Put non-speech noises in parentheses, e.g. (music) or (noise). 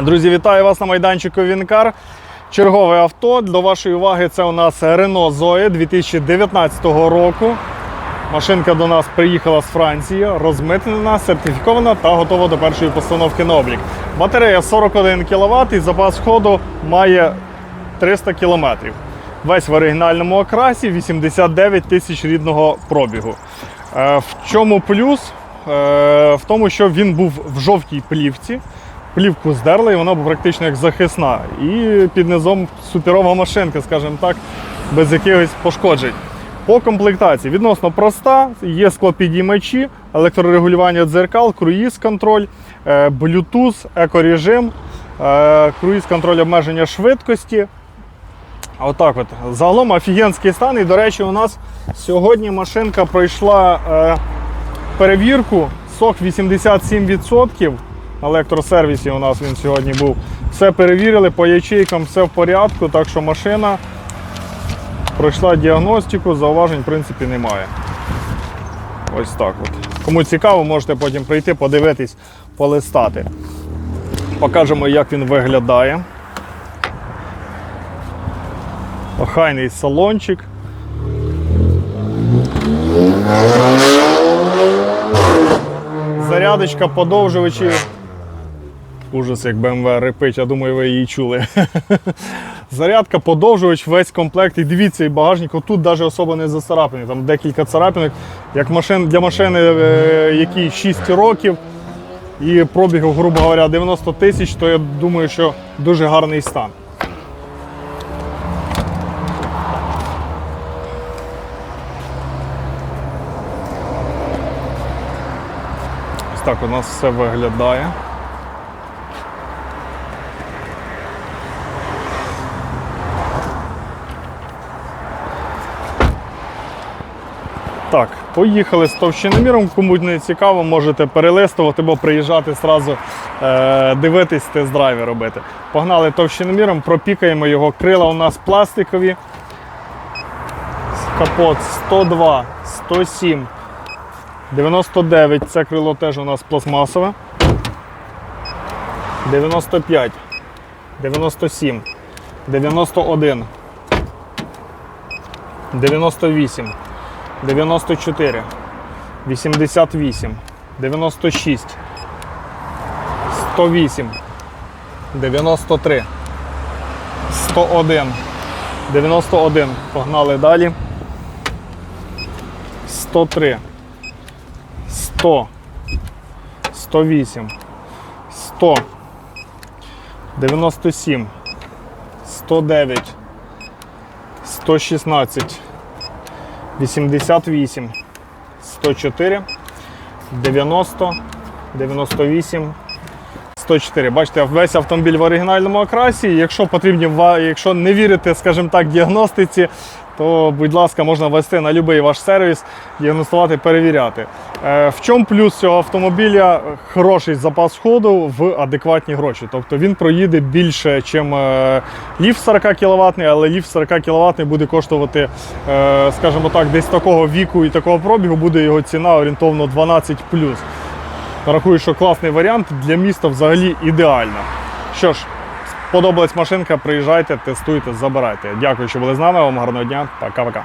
Друзі, вітаю вас на майданчику Вінкар. Чергове авто. До вашої уваги це у нас Renault Zoe 2019 року. Машинка до нас приїхала з Франції, розмитнена, сертифікована та готова до першої постановки на облік. Батарея 41 кВт і запас ходу має 300 км. Весь в оригінальному окрасі 89 тисяч рідного пробігу. Е, В чому плюс? Е, В тому, що він був в жовтій плівці. Плівку здерли, і вона практично як захисна. І під низом суперова машинка, скажімо так, без якихось пошкоджень. По комплектації відносно проста, є склопідіймачі, електрорегулювання дзеркал, круїз-контроль, е, Bluetooth, екорежим, е, круїз-контроль обмеження швидкості. Отак от. Загалом офігенський стан. І, до речі, у нас сьогодні машинка пройшла е, перевірку. Сок 87%. Електросервісі у нас він сьогодні був. Все перевірили по ячейкам, все в порядку, так що машина пройшла діагностику, зауважень в принципі немає. Ось так от. Кому цікаво, можете потім прийти, подивитись, полистати. Покажемо, як він виглядає. Охайний салончик. Зарядочка, подовжувачі. Ужас, як BMW репить, я думаю, ви її чули. (laughs) Зарядка, подовжувач, весь комплект. І дивіться, і багажник тут навіть особо не зацарапаний. Там декілька царапинок. Як машин, для машини, е, якій 6 років і пробігу, грубо говоря, 90 тисяч, то я думаю, що дуже гарний стан. Ось так у нас все виглядає. Так, поїхали з товщиноміром. Кому не цікаво, можете перелистувати або приїжджати зразу е, дивитись, тест-драйви робити. Погнали товщиноміром, пропікаємо його. Крила у нас пластикові. Капот 102, 107, 99. Це крило теж у нас пластмасове. 95, 97, 91, 98. 94, 88, 96, 108, 93, 101, 91. Погнали далі. 103, 100, 108, 100, 97, 109, 116. 88, 104, 90, 98, 104. Бачите, весь автомобіль в оригінальному окрасі. Якщо потрібні, якщо не вірите, скажімо так, діагностиці, то, будь ласка, можна вести на будь-який ваш сервіс, діагностувати, перевіряти. Е, В чому плюс цього автомобіля? Хороший запас ходу в адекватні гроші. Тобто він проїде більше, ніж ліфт 40 кВт, але ліфт 40 кВт буде коштувати, е, скажімо так, десь такого віку і такого пробігу буде його ціна орієнтовно 12 Рахую, що класний варіант для міста взагалі ідеально. Що ж, сподобалась машинка, приїжджайте, тестуйте, забирайте. Дякую, що були з нами. Вам гарного дня. Пока-пока.